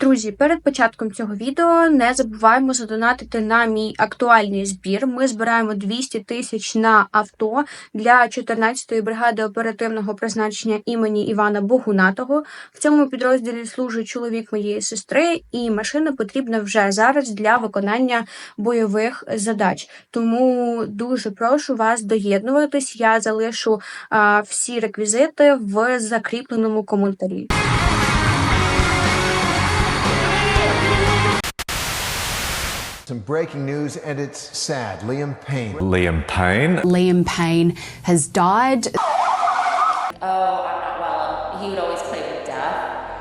Друзі, перед початком цього відео не забуваємо задонатити на мій актуальний збір. Ми збираємо 200 тисяч на авто для 14-ї бригади оперативного призначення імені Івана Богунатого. В цьому підрозділі служить чоловік моєї сестри, і машина потрібна вже зараз для виконання бойових задач. Тому дуже прошу вас доєднуватись. Я залишу а, всі реквізити в закріпленому коментарі. Some breaking news, and it's sad. Liam Payne. Liam Payne. Liam Payne has died. oh, I'm not well. He would always play with death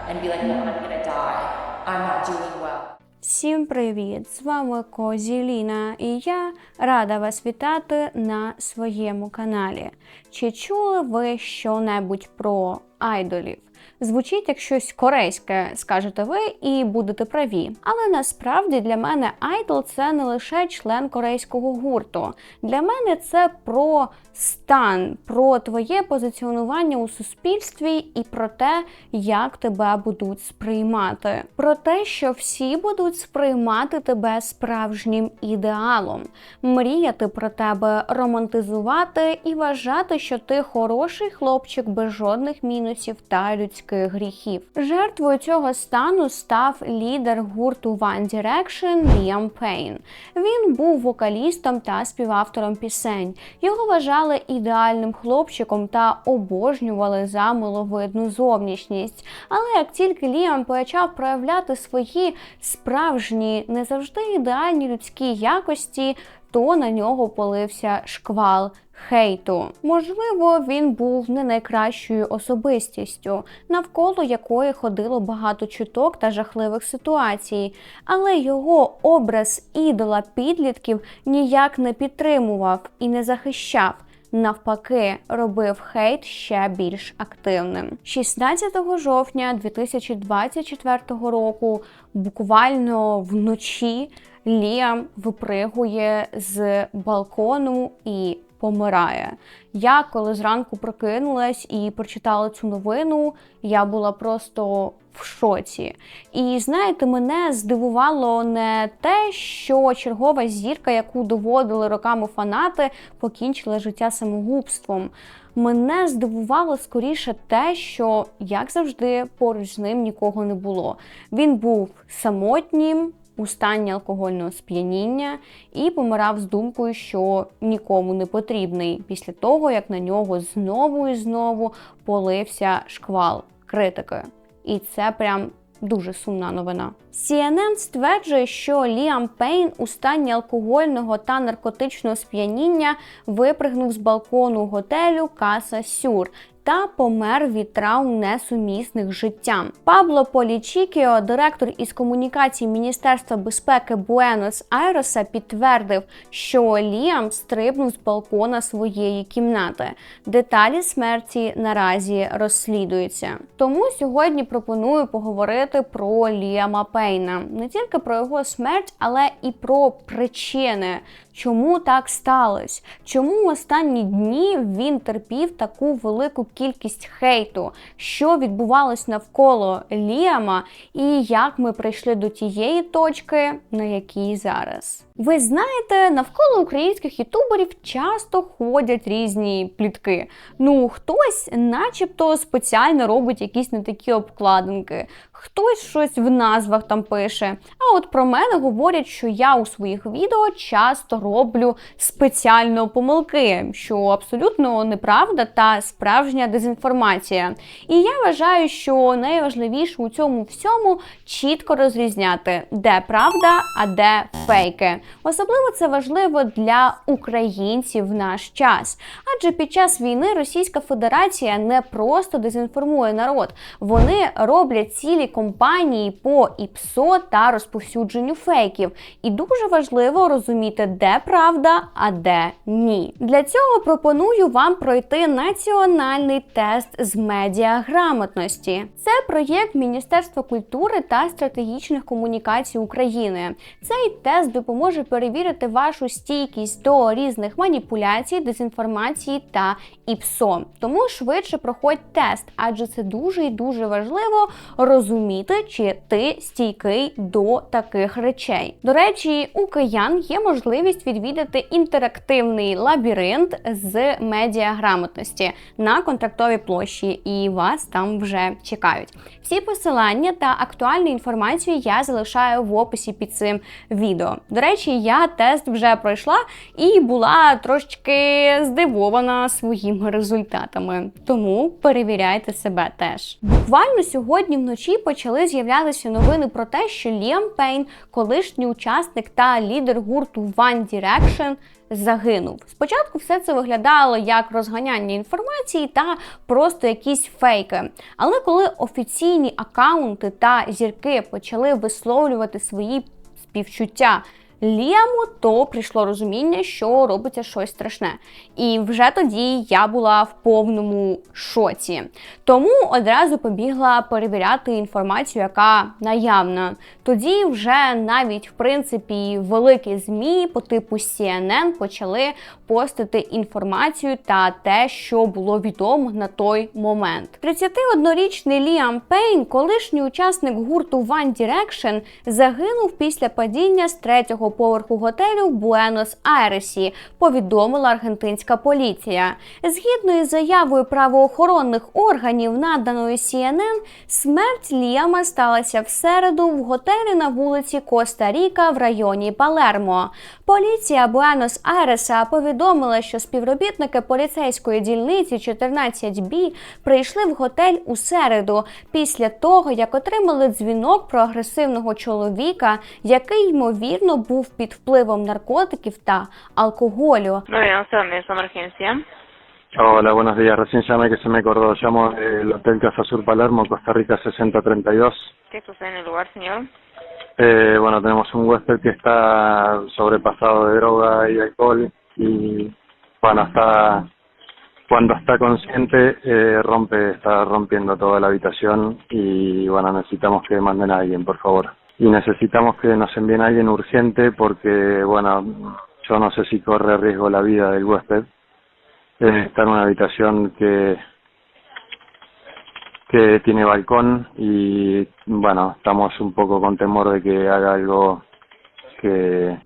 and be like, well, I'm gonna die. I'm not doing well. Всім привіт! З вами Козі Ліна і я рада вас вітати на своєму каналі. Чи чули ви що-небудь про айдолів? Звучить як щось корейське, скажете ви, і будете праві. Але насправді для мене айдол це не лише член корейського гурту. Для мене це про стан, про твоє позиціонування у суспільстві і про те, як тебе будуть сприймати. Про те, що всі будуть сприймати тебе справжнім ідеалом, мріяти про тебе, романтизувати і вважати, що ти хороший хлопчик без жодних мінусів та людських гріхів. Жертвою цього стану став лідер гурту One Direction Ліам Пейн. Він був вокалістом та співавтором пісень. Його вважали ідеальним хлопчиком та обожнювали за миловидну зовнішність. Але як тільки Ліам почав проявляти свої справжні, не завжди ідеальні людські якості, то на нього полився шквал хейту. Можливо, він був не найкращою особистістю, навколо якої ходило багато чуток та жахливих ситуацій, але його образ ідола підлітків ніяк не підтримував і не захищав. Навпаки, робив хейт ще більш активним. 16 жовтня 2024 року, буквально вночі, Ліам випригує з балкону і помирає. Я коли зранку прокинулась і прочитала цю новину, я була просто в шоці. І знаєте, мене здивувало не те, що чергова зірка, яку доводили роками фанати, покінчила життя самогубством. Мене здивувало скоріше те, що, як завжди, поруч з ним нікого не було. Він був самотнім, у стані алкогольного сп'яніння і помирав з думкою, що нікому не потрібний після того, як на нього знову і знову полився шквал критики. І це прям дуже сумна новина. CNN стверджує, що Ліам Пейн у стані алкогольного та наркотичного сп'яніння випригнув з балкону готелю Каса Сюр та помер від травм несумісних життям. Пабло Полічікіо, директор із комунікації Міністерства безпеки Буенос Айреса, підтвердив, що Ліам стрибнув з балкона своєї кімнати. Деталі смерті наразі розслідуються. Тому сьогодні пропоную поговорити про Ліама Пейна не тільки про його смерть, але і про причини. Чому так сталося? Чому останні дні він терпів таку велику кількість хейту? Що відбувалось навколо Ліама, і як ми прийшли до тієї точки, на якій зараз? Ви знаєте, навколо українських ютуберів часто ходять різні плітки. Ну, хтось, начебто, спеціально робить якісь не такі обкладинки, хтось щось в назвах там пише. А от про мене говорять, що я у своїх відео часто роблю спеціально помилки, що абсолютно неправда та справжня дезінформація. І я вважаю, що найважливіше у цьому всьому чітко розрізняти, де правда, а де фейки. Особливо це важливо для українців в наш час. Адже під час війни Російська Федерація не просто дезінформує народ, вони роблять цілі компанії по ІПСО та розповсюдженню фейків. І дуже важливо розуміти, де правда, а де ні. Для цього пропоную вам пройти національний тест з медіаграмотності. Це проєкт Міністерства культури та стратегічних комунікацій України. Цей тест допоможе перевірити вашу стійкість до різних маніпуляцій, дезінформації та ІПСО. Тому швидше проходь тест, адже це дуже і дуже важливо розуміти зрозуміти, чи ти стійкий до таких речей. До речі, у киян є можливість відвідати інтерактивний лабіринт з медіаграмотності на контрактовій площі, і вас там вже чекають. Всі посилання та актуальну інформацію я залишаю в описі під цим відео. До речі, я тест вже пройшла і була трошечки здивована своїми результатами. Тому перевіряйте себе теж. Буквально сьогодні вночі почали з'являтися новини про те, що Ліам Пейн, колишній учасник та лідер гурту One Direction, загинув. Спочатку все це виглядало як розганяння інформації та просто якісь фейки. Але коли офіційні акаунти та зірки почали висловлювати свої співчуття Ліаму, то прийшло розуміння, що робиться щось страшне. І вже тоді я була в повному шоці. Тому одразу побігла перевіряти інформацію, яка наявна. Тоді вже навіть в принципі великі змі по типу CNN почали постити інформацію та те, що було відомо на той момент. 31-річний Ліам Пейн, колишній учасник гурту One Direction, загинув після падіння з третього поверху готелю в Буенос-Айресі, повідомила аргентинська поліція. Згідно із заявою правоохоронних органів, наданою CNN, смерть Ліама сталася в середу в готелі на вулиці Коста-Ріка в районі Палермо. Поліція Буенос-Айреса повідомила, що співробітники поліцейської дільниці 14Б прийшли в готель у середу після того, як отримали дзвінок про агресивного чоловіка, який ймовірно був під впливом наркотиків та алкоголю. 911, ¿es emergencia? Hola, buenos días. Recién llamé que se me acordó. Llamo del Hotel Casa Sur Palermo, Costa Rica 6032. ¿Qué sucede en el lugar, señor? Eh, bueno, tenemos un huésped que está sobrepasado de droga y alcohol y bueno, está cuando está consciente eh, rompe, está rompiendo toda la habitación y bueno, necesitamos que manden a alguien, por favor. y necesitamos que nos envíen a alguien urgente porque bueno, yo no sé si corre riesgo la vida del huésped. Eh, está en una habitación que que tiene balcón y bueno, estamos un poco con temor de que haga algo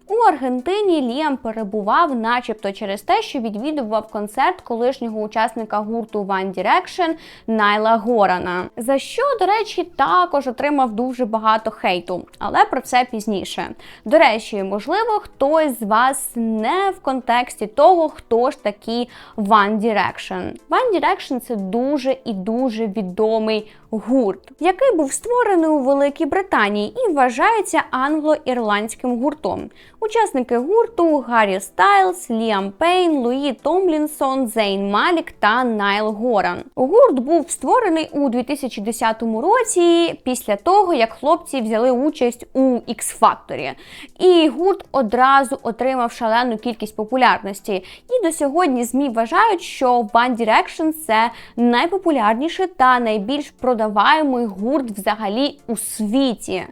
У Аргентині Ліам перебував, начебто, через те, що відвідував концерт колишнього учасника гурту One Direction Найла Горана, за що, до речі, також отримав дуже багато хейту, але про це пізніше. До речі, можливо, хтось з вас не в контексті того, хто ж такі One Direction. One Direction це дуже і дуже відомий гурт, який був створений у Великій Британії і вважається англо-ірландським гуртом. Учасники гурту Гаррі Стайлз, Ліам Пейн, Луї Томлінсон, Зейн Малік та Найл Горан. Гурт був створений у 2010 році після того, як хлопці взяли участь у X Factor. І гурт одразу отримав шалену кількість популярності. І до сьогодні ЗМІ вважають, що One Direction це найпопулярніший та найбільш продаваємий гурт взагалі у світі.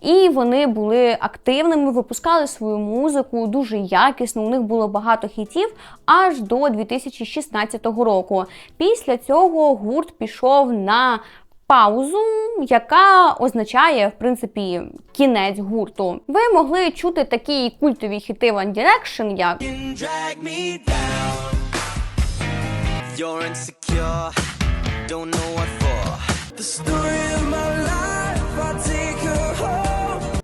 І вони були активними, випускали свою музику дуже якісно. У них було багато хітів аж до 2016 року. Після цього гурт пішов на паузу, яка означає, в принципі, кінець гурту. Ви могли чути такі культові хіти One Direction, як. You're insecure, don't know what for.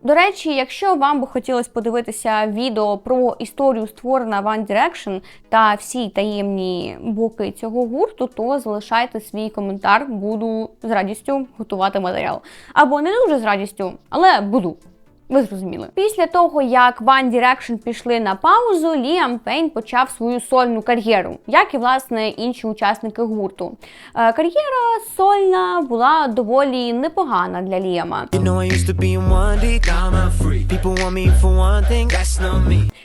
До речі, якщо вам би хотілося подивитися відео про історію створена One Direction та всі таємні боки цього гурту, то залишайте свій коментар, буду з радістю готувати матеріал. Або не дуже з радістю, але буду. Ви зрозуміли. Після того, як One Direction пішли на паузу, Ліам Пейн почав свою сольну кар'єру, як і власне інші учасники гурту. Е, Кар'єра сольна була доволі непогана для Ліама.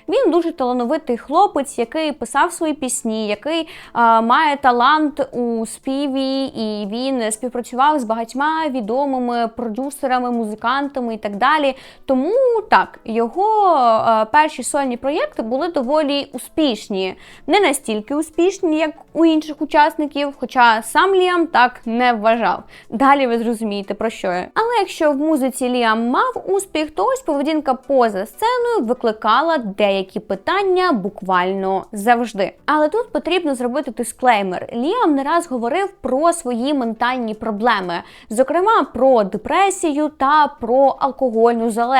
Він дуже талановитий хлопець, який писав свої пісні, який е, має талант у співі, і він співпрацював з багатьма відомими продюсерами, музикантами і так далі. Тому так, його е, перші сольні проєкти були доволі успішні, не настільки успішні, як у інших учасників, хоча сам Ліам так не вважав. Далі ви зрозумієте про що я. Але якщо в музиці Ліам мав успіх, то ось поведінка поза сценою викликала деякі питання буквально завжди. Але тут потрібно зробити дисклеймер. Ліам не раз говорив про свої ментальні проблеми, зокрема про депресію та про алкогольну залежність,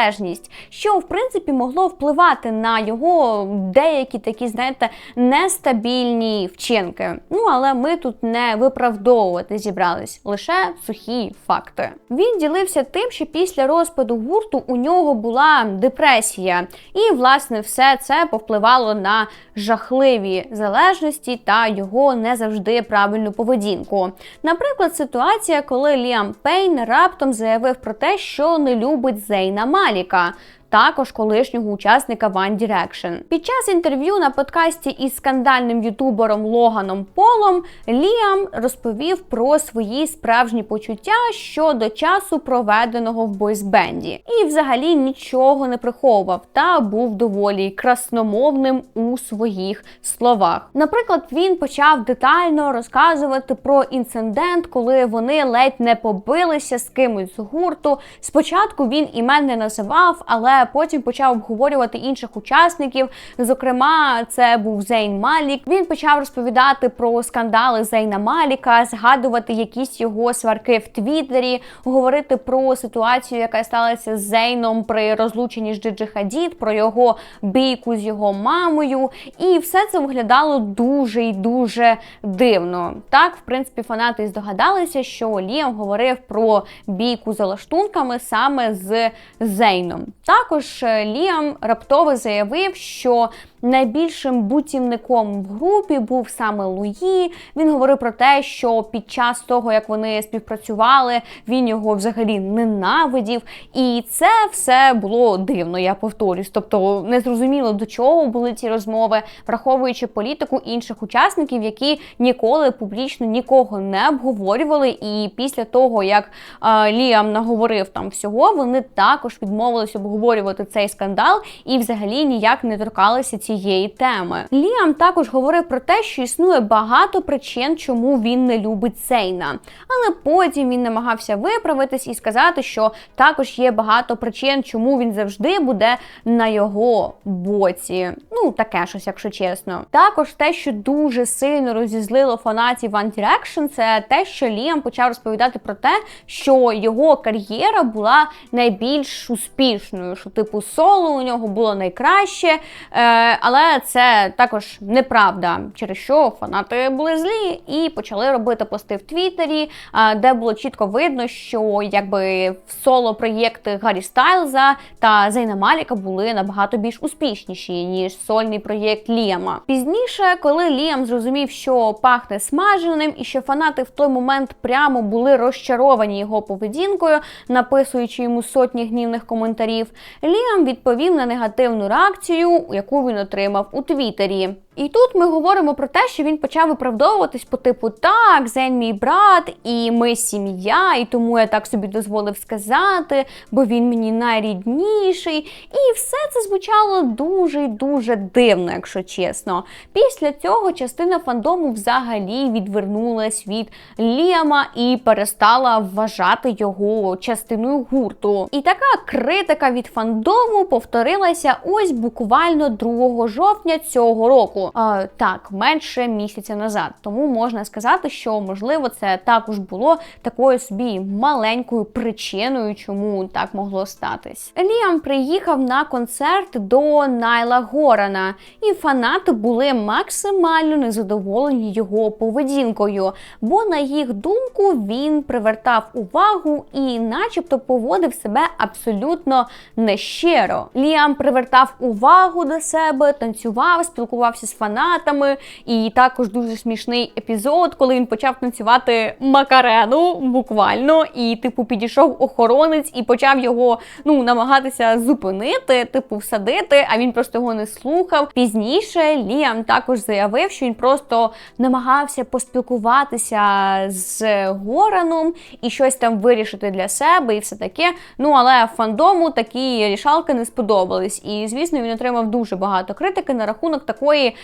що в принципі могло впливати на його деякі такі, знаєте, нестабільні вчинки. Ну але ми тут не виправдовувати зібрались, лише сухі факти. Він ділився тим, що після розпаду гурту у нього була депресія, і власне все це повпливало на жахливі залежності та його не завжди правильну поведінку. Наприклад, ситуація, коли Ліам Пейн раптом заявив про те, що не любить Зейна Маліка. Також колишнього учасника One Direction. Під час інтерв'ю на подкасті із скандальним ютубером Логаном Полом Ліам розповів про свої справжні почуття щодо часу, проведеного в бойсбенді, і взагалі нічого не приховував та був доволі красномовним у своїх словах. Наприклад, він почав детально розказувати про інцидент, коли вони ледь не побилися з кимось з гурту. Спочатку він імен не називав, але потім почав обговорювати інших учасників. Зокрема, це був Зейн Малік. Він почав розповідати про скандали Зейна Маліка, згадувати якісь його сварки в Твіттері, говорити про ситуацію, яка сталася з Зейном при розлученні з Джиджи Хадід, про його бійку з його мамою. І все це виглядало дуже і дуже дивно. Так, в принципі, фанати здогадалися, що Ліам говорив про бійку за лаштунками саме з Зейном. Також е, Ліам раптово заявив, що найбільшим бутівником в групі був саме Луї. Він говорив про те, що під час того, як вони співпрацювали, він його взагалі ненавидів. І це все було дивно, я повторюсь. Тобто незрозуміло до чого були ці розмови, враховуючи політику інших учасників, які ніколи публічно нікого не обговорювали. І після того, як е, Ліам наговорив там всього, вони також відмовились обговорювати цей скандал і взагалі ніяк не торкалися цієї теми. Ліам також говорив про те, що існує багато причин, чому він не любить Сейна. Але потім він намагався виправитись і сказати, що також є багато причин, чому він завжди буде на його боці. Ну, таке щось, якщо чесно. Також те, що дуже сильно розізлило фанатів One Direction, це те, що Ліам почав розповідати про те, що його кар'єра була найбільш успішною, що типу соло у нього було найкраще. Е, але це також неправда, через що фанати були злі і почали робити пости в Твіттері, де було чітко видно, що якби соло проєкти Гаррі Стайлза та Зейна Маліка були набагато більш успішніші ніж сольний проєкт Ліама. Пізніше, коли Ліам зрозумів, що пахне смаженим, і що фанати в той момент прямо були розчаровані його поведінкою, написуючи йому сотні гнівних коментарів, Ліам відповів на негативну реакцію, яку він отримав у Твіттері. І тут ми говоримо про те, що він почав виправдовуватись по типу так, Зейн мій брат, і ми сім'я, і тому я так собі дозволив сказати, бо він мені найрідніший. І все це звучало дуже дуже дивно, якщо чесно. Після цього частина фандому взагалі відвернулась від Ліама і перестала вважати його частиною гурту. І така критика від фандому повторилася ось буквально 2 жовтня цього року. А, так, менше місяця назад. Тому можна сказати, що можливо це також було такою собі маленькою причиною, чому так могло статись. Ліам приїхав на концерт до Найла Горана, і фанати були максимально незадоволені його поведінкою, бо, на їх думку, він привертав увагу і, начебто, поводив себе абсолютно нещиро. Ліам привертав увагу до себе, танцював, спілкувався з фанатами. І також дуже смішний епізод, коли він почав танцювати макарену буквально, і типу підійшов охоронець і почав його ну намагатися зупинити, типу всадити. А він просто його не слухав. Пізніше Ліам також заявив, що він просто намагався поспілкуватися з Гораном і щось там вирішити для себе, і все таке. Ну але фандому такі рішалки не сподобались. І звісно, він отримав дуже багато критики на рахунок такої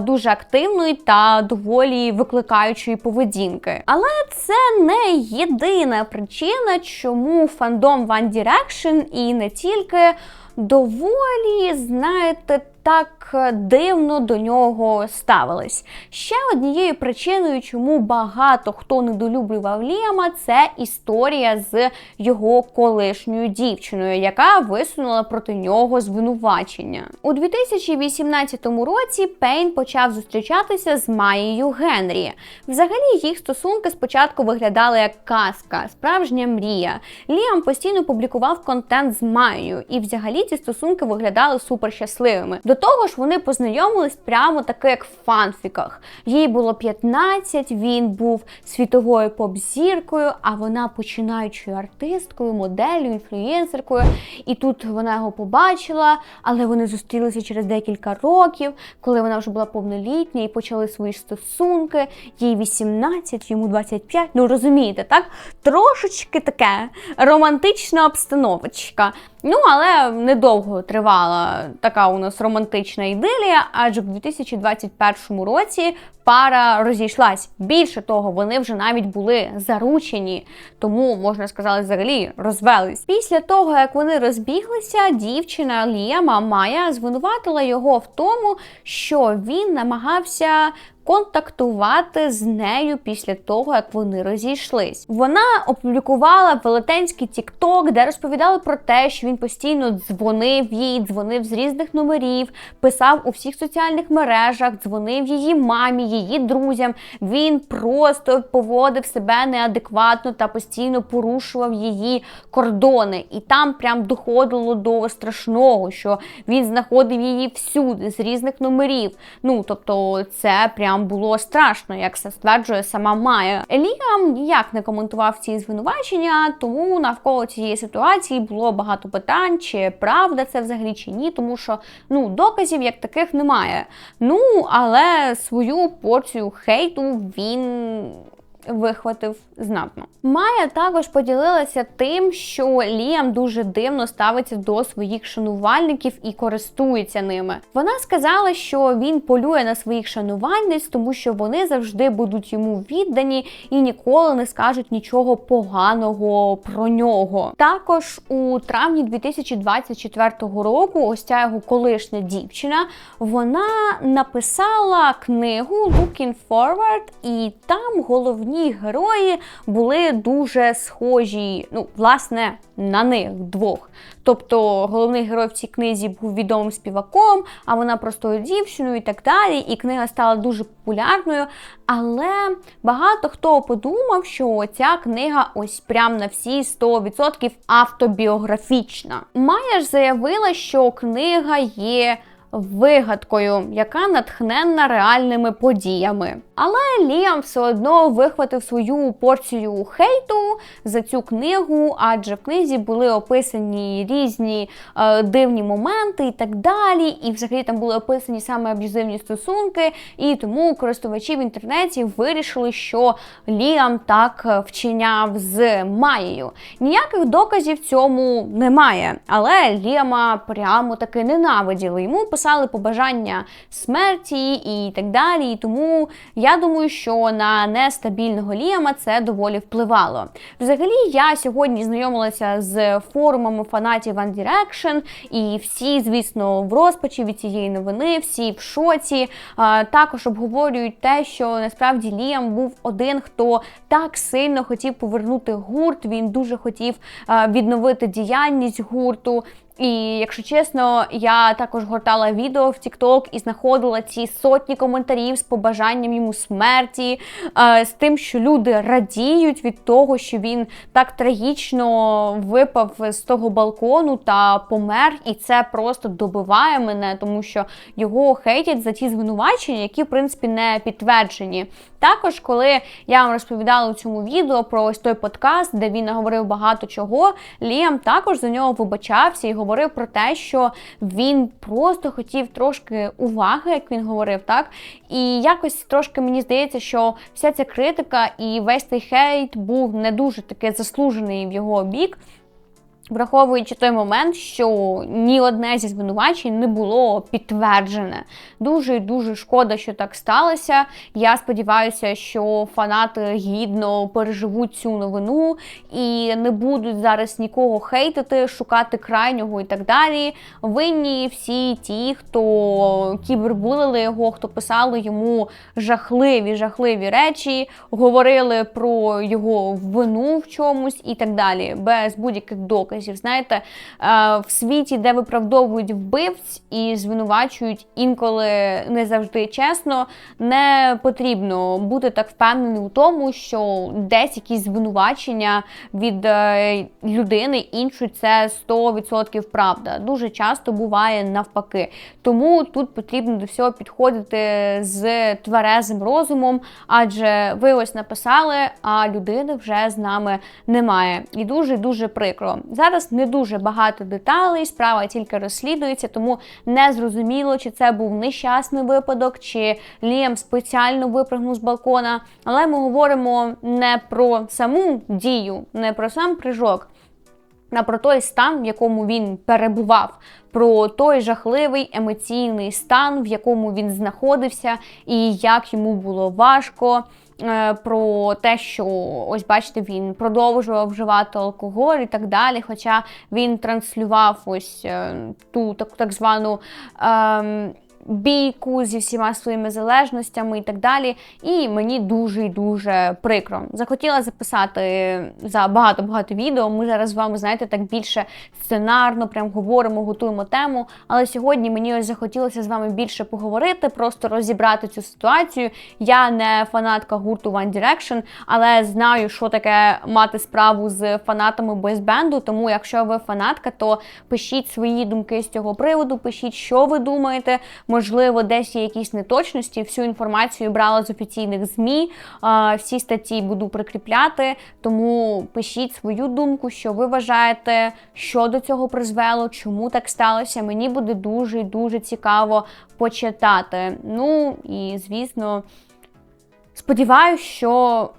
дуже активної та доволі викликаючої поведінки. Але це не єдина причина, чому фандом One Direction і не тільки доволі, знаєте, так е, дивно до нього ставились. Ще однією причиною, чому багато хто недолюблював Ліама, це історія з його колишньою дівчиною, яка висунула проти нього звинувачення. У 2018 році Пейн почав зустрічатися з Маєю Генрі. Взагалі їх стосунки спочатку виглядали як казка, справжня мрія. Ліам постійно публікував контент з Майєю, і взагалі ці стосунки виглядали супер щасливими. До того ж, вони познайомились прямо таки, як в фанфіках. Їй було 15, він був світовою поп-зіркою, а вона починаючою артисткою, моделлю, інфлюєнсеркою. І тут вона його побачила, але вони зустрілися через декілька років, коли вона вже була повнолітня і почали свої стосунки. Їй 18, йому 25. Ну розумієте, так? Трошечки таке романтична обстановочка. Ну, але недовго тривала така у нас романтична ідилія, адже в 2021 році пара розійшлась. Більше того, вони вже навіть були заручені, тому можна сказати, взагалі розвелись. Після того, як вони розбіглися, дівчина Ліама Майя звинуватила його в тому, що він намагався контактувати з нею після того, як вони розійшлись. Вона опублікувала велетенський тікток, де розповідала про те, що він постійно дзвонив їй, дзвонив з різних номерів, писав у всіх соціальних мережах, дзвонив її мамі, її друзям. Він просто поводив себе неадекватно та постійно порушував її кордони. І там прям доходило до страшного, що він знаходив її всюди з різних номерів. Ну тобто, це прям було страшно, як це стверджує сама Майя. Еліам ніяк не коментував ці звинувачення, тому навколо цієї ситуації було багато питань, чи правда це взагалі чи ні, тому що ну доказів як таких немає. Ну але свою порцію хейту він. Вихватив знатно. Майя також поділилася тим, що Ліам дуже дивно ставиться до своїх шанувальників і користується ними. Вона сказала, що він полює на своїх шанувальниць, тому що вони завжди будуть йому віддані і ніколи не скажуть нічого поганого про нього. Також у травні 2024 року, ось ця його колишня дівчина, вона написала книгу Looking Forward, і там головні герої були дуже схожі, ну, власне, на них двох. Тобто головний герой в цій книзі був відомим співаком, а вона простою дівчиною і так далі. І книга стала дуже популярною. Але багато хто подумав, що ця книга ось прям на всі 100% автобіографічна. Майя ж заявила, що книга є вигадкою, яка натхненна реальними подіями. Але Ліам все одно вихватив свою порцію хейту за цю книгу, адже в книзі були описані різні е, дивні моменти і так далі. І взагалі там були описані саме аб'юзивні стосунки, і тому користувачі в інтернеті вирішили, що Ліам так е, вчиняв з Маєю. Ніяких доказів цьому немає, але Ліама прямо таки ненавиділи. Йому писали побажання смерті і так далі. І тому я думаю, що на нестабільного Ліама це доволі впливало. Взагалі, я сьогодні знайомилася з форумами фанатів One Direction, і всі, звісно, в розпачі від цієї новини, всі в шоці. Також обговорюють те, що насправді Ліам був один, хто так сильно хотів повернути гурт. Він дуже хотів відновити діяльність гурту. І якщо чесно, я також гортала відео в TikTok і знаходила ці сотні коментарів з побажанням йому смерті, е, з тим, що люди радіють від того, що він так трагічно випав з того балкону та помер. І це просто добиває мене, тому що його хейтять за ті звинувачення, які в принципі не підтверджені. Також, коли я вам розповідала у цьому відео про ось той подкаст, де він наговорив багато чого, Ліам також за нього вибачався і говорив про те, що він просто хотів трошки уваги, як він говорив, так. І якось трошки мені здається, що вся ця критика і весь цей хейт був не дуже таки заслужений в його бік. Враховуючи той момент, що ні одне зі звинувачень не було підтверджене. Дуже і дуже шкода, що так сталося. Я сподіваюся, що фанати гідно переживуть цю новину і не будуть зараз нікого хейтити, шукати крайнього і так далі. Винні всі ті, хто кібербулили його, хто писали йому жахливі, жахливі речі, говорили про його вину в чомусь і так далі, без будь-яких доказів. Знаєте, е, в світі, де виправдовують вбивць і звинувачують інколи не завжди чесно, не потрібно бути так впевненим у тому, що десь якісь звинувачення від е, людини іншої це 100% правда. Дуже часто буває навпаки. Тому тут потрібно до всього підходити з тверезим розумом, адже ви ось написали, а людини вже з нами немає. І дуже дуже прикро. Зараз не дуже багато деталей, справа тільки розслідується, тому не зрозуміло, чи це був нещасний випадок, чи Ліам спеціально випрыгнув з балкона. Але ми говоримо не про саму дію, не про сам прыжок, а про той стан, в якому він перебував, про той жахливий емоційний стан, в якому він знаходився, і як йому було важко. Е, Про те, що ось бачите, він продовжував вживати алкоголь і так далі. Хоча він транслював ось е, ту так, так звану ем, бійку зі всіма своїми залежностями і так далі. І мені дуже і дуже прикро. Захотіла записати за багато-багато відео. Ми зараз з вами, знаєте, так більше сценарно, прям говоримо, готуємо тему. Але сьогодні мені ось захотілося з вами більше поговорити, просто розібрати цю ситуацію. Я не фанатка гурту One Direction, але знаю, що таке мати справу з фанатами бойсбенду. Тому, якщо ви фанатка, то пишіть свої думки з цього приводу, пишіть, що ви думаєте. Можливо, десь є якісь неточності. Всю інформацію брала з офіційних ЗМІ. Всі статті буду прикріпляти. Тому пишіть свою думку, що ви вважаєте, що до цього призвело, чому так сталося. Мені буде дуже і дуже цікаво почитати. Ну і звісно, сподіваюся, що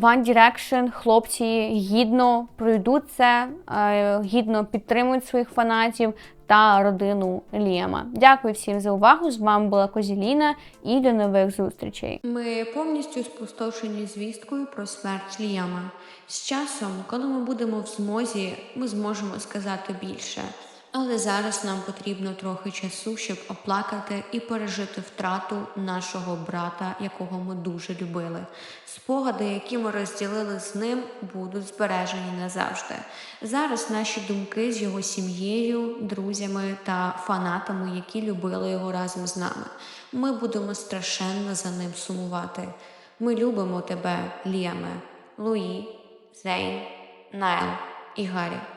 One Direction хлопці гідно пройдуть це, е, гідно підтримують своїх фанатів та родину Ліама. Дякую всім за увагу. З вами була Козіліна і до нових зустрічей. Ми повністю спустошені звісткою про смерть Ліама. З часом, коли ми будемо в змозі, ми зможемо сказати більше. Але зараз нам потрібно трохи часу, щоб оплакати і пережити втрату нашого брата, якого ми дуже любили. Спогади, які ми розділили з ним, будуть збережені назавжди. Зараз наші думки з його сім'єю, друзями та фанатами, які любили його разом з нами. Ми будемо страшенно за ним сумувати. Ми любимо тебе, Ліаме, Луї, Зейн, Найл і Гаррі.